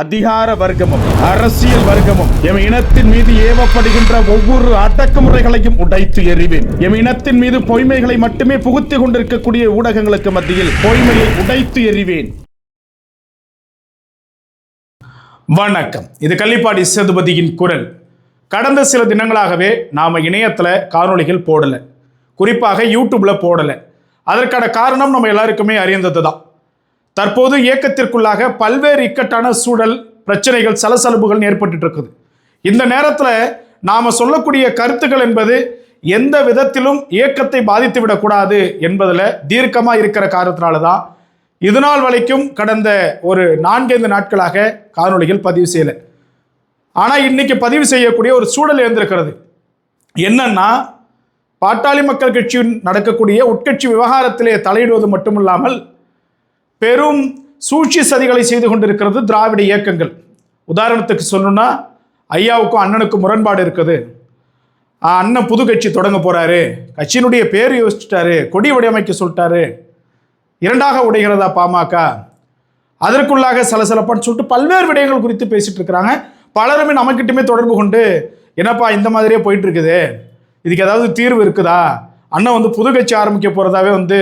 அதிகார வர்க்கமும் அரசியல் வர்க்கமும் எம் இனத்தின் மீது ஏவப்படுகின்ற ஒவ்வொரு அடக்குமுறைகளையும் உடைத்து எறிவேன். எம் இனத்தின் மீது பொய்மைகளை மட்டுமே புகுத்திக் கொண்டிருக்கக்கூடிய ஊடகங்களுக்கு மத்தியில் பொய்மையை உடைத்து எறிவேன். வணக்கம். இது கள்ளிப்பாடி சேதுபதியின் குரல். கடந்த சில தினங்களாகவே நாம் இணையத்தில் காணொளிகள் போடலை. குறிப்பாக யூடியூப்ல போடலை. அதற்கான காரணம் நம்ம எல்லாருக்குமே அறிந்தது தான் தற்போது இயக்கத்திற்குள்ளாக பல்வேறு இக்கட்டான சூழல் பிரச்சனைகள் சலசலப்புகள் ஏற்பட்டு இருக்குது இந்த நேரத்தில் நாம் சொல்லக்கூடிய கருத்துக்கள் என்பது எந்த விதத்திலும் இயக்கத்தை பாதித்து விடக்கூடாது என்பதில் தீர்க்கமாக இருக்கிற காரணத்தினால தான் இது நாள் வரைக்கும் கடந்த ஒரு நான்கைந்து நாட்களாக காணொளிகள் பதிவு செய்யலை. ஆனால் இன்னைக்கு பதிவு செய்யக்கூடிய ஒரு சூழல் இருந்திருக்கிறது என்னன்னா பாட்டாளி மக்கள் கட்சியின் நடக்கக்கூடிய உட்கட்சி விவகாரத்திலே தலையிடுவது மட்டுமில்லாமல் பெரும் சூழ்ச்சி சதிகளை செய்து கொண்டிருக்கிறது திராவிட இயக்கங்கள். உதாரணத்துக்கு சொல்லணும்னா ஐயாவுக்கும் அண்ணனுக்கும் முரண்பாடு இருக்குது. அண்ணன் புது கட்சி தொடங்க போறாரு. கட்சியினுடைய பேர் யோசிச்சுட்டாரு. கொடி வடிவமைக்க சொல்லிட்டாரு. இரண்டாக உடைகிறதா பாமக? அதற்குள்ளாக சலசலப்பான்னு சொல்லிட்டு பல்வேறு விடயங்கள் குறித்து பேசிட்டு இருக்கிறாங்க. பலருமே நமக்கிட்டுமே தொடர்பு கொண்டு என்னப்பா இந்த மாதிரியே போயிட்டு இருக்குது. இதுக்கு ஏதாவது தீர்வு இருக்குதா? அண்ணன் வந்து புது கட்சி ஆரம்பிக்க போறதாவே வந்து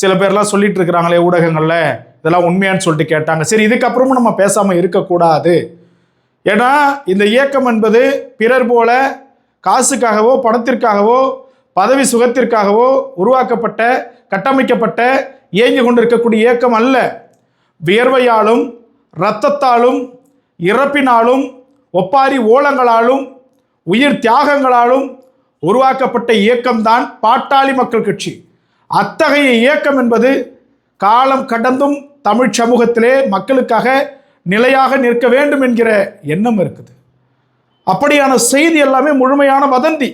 சில பேர்லாம் சொல்லிட்டு இருக்கிறாங்களே ஊடகங்கள்ல. இதெல்லாம் உண்மையான்னு சொல்லிட்டு கேட்டாங்க. சரி இதுக்கப்புறமும் நம்ம பேசாம இருக்கக்கூடாது. ஏன்னா இந்த இயக்கம் என்பது பிறர் போல காசுக்காகவோ பணத்திற்காகவோ பதவி சுகத்திற்காகவோ உருவாக்கப்பட்ட கட்டமைக்கப்பட்ட இயங்கி கொண்டிருக்கக்கூடிய இயக்கம் அல்ல. வியர்வையாலும் இரத்தத்தாலும் இறப்பினாலும் ஒப்பாரி ஓலங்களாலும் உயிர் தியாகங்களாலும் உருவாக்கப்பட்ட இயக்கம்தான் பாட்டாளி மக்கள் கட்சி. அத்தகைய இயக்கம் என்பது காலம் கடந்தும் தமிழ் சமூகத்திலே மக்களுக்காக நிலையாக நிற்க வேண்டும் என்கிற எண்ணம் இருக்குது. அப்படியான செய்தி எல்லாமே முழுமையான வதந்தி.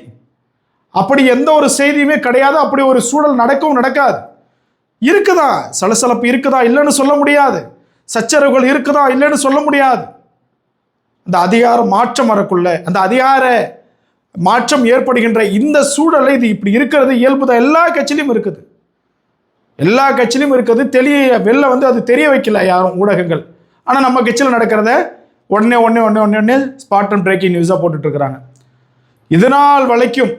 அப்படி எந்த ஒரு செய்தியுமே கிடையாது அப்படி ஒரு சூழல் நடக்கவும் நடக்காது. இருக்குதா? சலசலப்பு இருக்குதா? இல்லைன்னு சொல்ல முடியாது. சச்சரவுகள் இருக்குதா? இல்லைன்னு சொல்ல முடியாது. அந்த அதிகார மாற்றம் வரக்குள்ள அந்த அதிகார மாற்றம் ஏற்படுகின்ற இந்த சூழலை இது இப்படி இருக்கிறது இயல்புதான் எல்லா கட்சியிலும் இருக்குது. எல்லா கட்சியிலும் இருக்குது. தெளிய வெளில வந்து அது தெரிய வைக்கல யாரும் ஊடகங்கள். ஆனால் நம்ம கட்சியில் நடக்கிறத உடனே உடனே உடனே உடனே உடனே ஸ்பாட் அண்ட் பிரேக்கிங் நியூஸாக போட்டுட்ருக்குறாங்க. இதனால் வரைக்கும்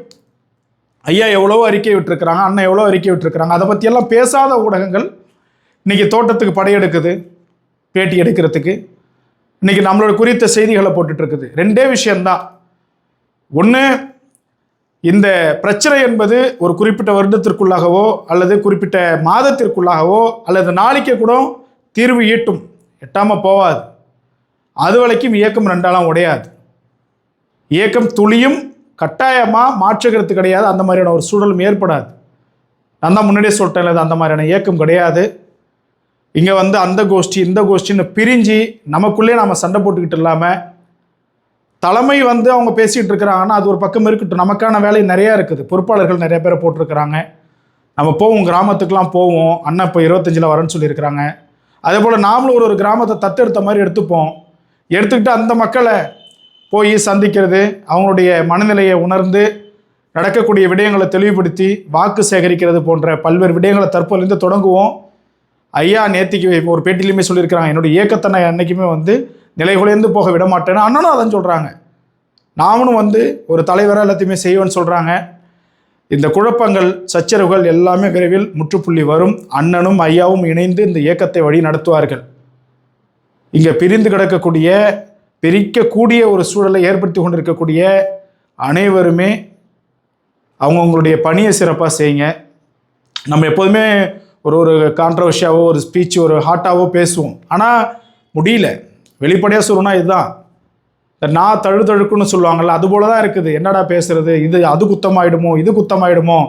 ஐயா எவ்வளோ அறிக்கை விட்டுருக்குறாங்க அண்ணன் எவ்வளோ அறிக்கை விட்டுருக்குறாங்க. அதை பற்றியெல்லாம் பேசாத ஊடகங்கள் இன்றைக்கி தோட்டத்துக்கு படையெடுக்குது பேட்டி எடுக்கிறதுக்கு. இன்றைக்கி நம்மளோட குறித்த செய்திகளை போட்டுட்ருக்குது. ரெண்டே விஷயம்தான். ஒன்று இந்த பிரச்சனை என்பது ஒரு குறிப்பிட்ட வருடத்திற்குள்ளாகவோ அல்லது குறிப்பிட்ட மாதத்திற்குள்ளாகவோ அல்லது நாளைக்கே கூட தீர்வு ஈட்டும் எட்டாமல் போகாது அது வரைக்கும் இயக்கம் ரெண்டாலாம் உடையாது. இயக்கம் துளியும் கட்டாயமாக மாற்றுகிறது கிடையாது. அந்த மாதிரியான ஒரு சூழலும் ஏற்படாது. நான் தான் முன்னாடியே சொல்லிட்டேன் அது அந்த மாதிரியான இயக்கம் கிடையாது. இங்கே வந்து அந்த கோஷ்டி இந்த கோஷ்டின்னு பிரிஞ்சு நமக்குள்ளே நாம் சண்டை போட்டுக்கிட்டு இல்லாமல் தலைமை வந்து அவங்க பேசிகிட்டு இருக்கிறாங்கன்னா அது ஒரு பக்கம் இருக்கட்டும். நமக்கான வேலை நிறையா இருக்குது. பொறுப்பாளர்கள் நிறைய பேரை போட்டிருக்கிறாங்க. நம்ம போவோம். கிராமத்துக்கெலாம் போவோம். அண்ணன் இப்போ இருபத்தஞ்சில் வரேன்னு சொல்லியிருக்கிறாங்க. அதே போல் நாமளும் ஒரு ஒரு கிராமத்தை தத்தெடுத்த மாதிரி எடுத்துப்போம். எடுத்துக்கிட்டு அந்த மக்களை போய் சந்திக்கிறது அவங்களுடைய மனநிலையை உணர்ந்து நடக்கக்கூடிய விடயங்களை தெளிவுபடுத்தி வாக்கு சேகரிக்கிறது போன்ற பல்வேறு விடயங்களை தற்போதுலேருந்து தொடங்குவோம். ஐயா நேத்திக்கு ஒரு பேட்டிலையுமே சொல்லியிருக்கிறாங்க. என்னுடைய இயக்கத்தை நான் என்றைக்குமே வந்து நிலைகுலைந்து போக விட மாட்டேன்னு அண்ணனும் அதான் சொல்கிறாங்க நாமளும் வந்து ஒரு தலைவராக எல்லாத்தையுமே செய்வேன்னு சொல்கிறாங்க இந்த குழப்பங்கள் சச்சரவுகள் எல்லாமே விரைவில் முற்றுப்புள்ளி வரும். அண்ணனும் ஐயாவும் இணைந்து இந்த இயக்கத்தை வழி நடத்துவார்கள். இங்கே பிரிந்து கிடக்கக்கூடிய பிரிக்கக்கூடிய ஒரு சூழலை ஏற்படுத்தி கொண்டிருக்கக்கூடிய அனைவருமே அவங்கவுங்களுடைய பணியை சிறப்பாக செய்யுங்க. நம்ம எப்போதுமே ஒரு ஒரு கான்ட்ரவர்ஷியாவோ ஒரு ஸ்பீச் ஒரு ஹாட்டாவோ பேசுவோம். ஆனால் முடியல. வெளிப்படையாக சொல்லணும்னா இதுதான். நான் தழு தழுக்குன்னு சொல்லுவாங்கள்ல அது போல தான் இருக்குது. என்னடா பேசுறது? இது அது குத்தமாயிடுமோ? இது குத்தமாயிடுமோ?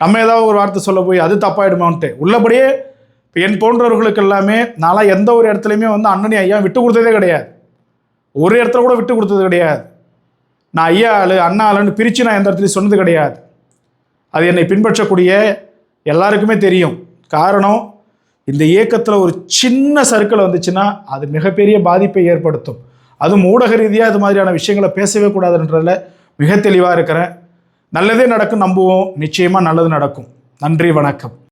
நம்ம ஏதாவது ஒரு வார்த்தை சொல்ல போய் அது தப்பாயிடுமோன்ட்டு. உள்ளபடியே இப்போ என் போன்றவர்களுக்கு எல்லாமே நான்லாம் எந்த ஒரு இடத்துலையுமே வந்து அண்ணனி ஐயா விட்டு கொடுத்ததே கிடையாது. ஒரு இடத்துல கூட விட்டு கொடுத்தது கிடையாது. நான் ஐயா ஆளு அண்ணா ஆளுன்னு பிரித்து நான் எந்த இடத்துலையும் சொன்னது கிடையாது. அது என்னை பின்பற்றக்கூடிய எல்லாருக்குமே தெரியும். காரணம் இந்த இயக்கத்தில் ஒரு சின்ன சர்க்கிள் வந்துச்சுன்னா அது மிகப்பெரிய பாதிப்பை ஏற்படுத்தும். அதுவும் ஊடக ரீதியாக இது மாதிரியான விஷயங்களை பேசவே கூடாதுன்றதில் மிக தெளிவாக இருக்கிறேன். நல்லதே நடக்கும் நம்புவோம். நிச்சயமாக நல்லது நடக்கும். நன்றி வணக்கம்.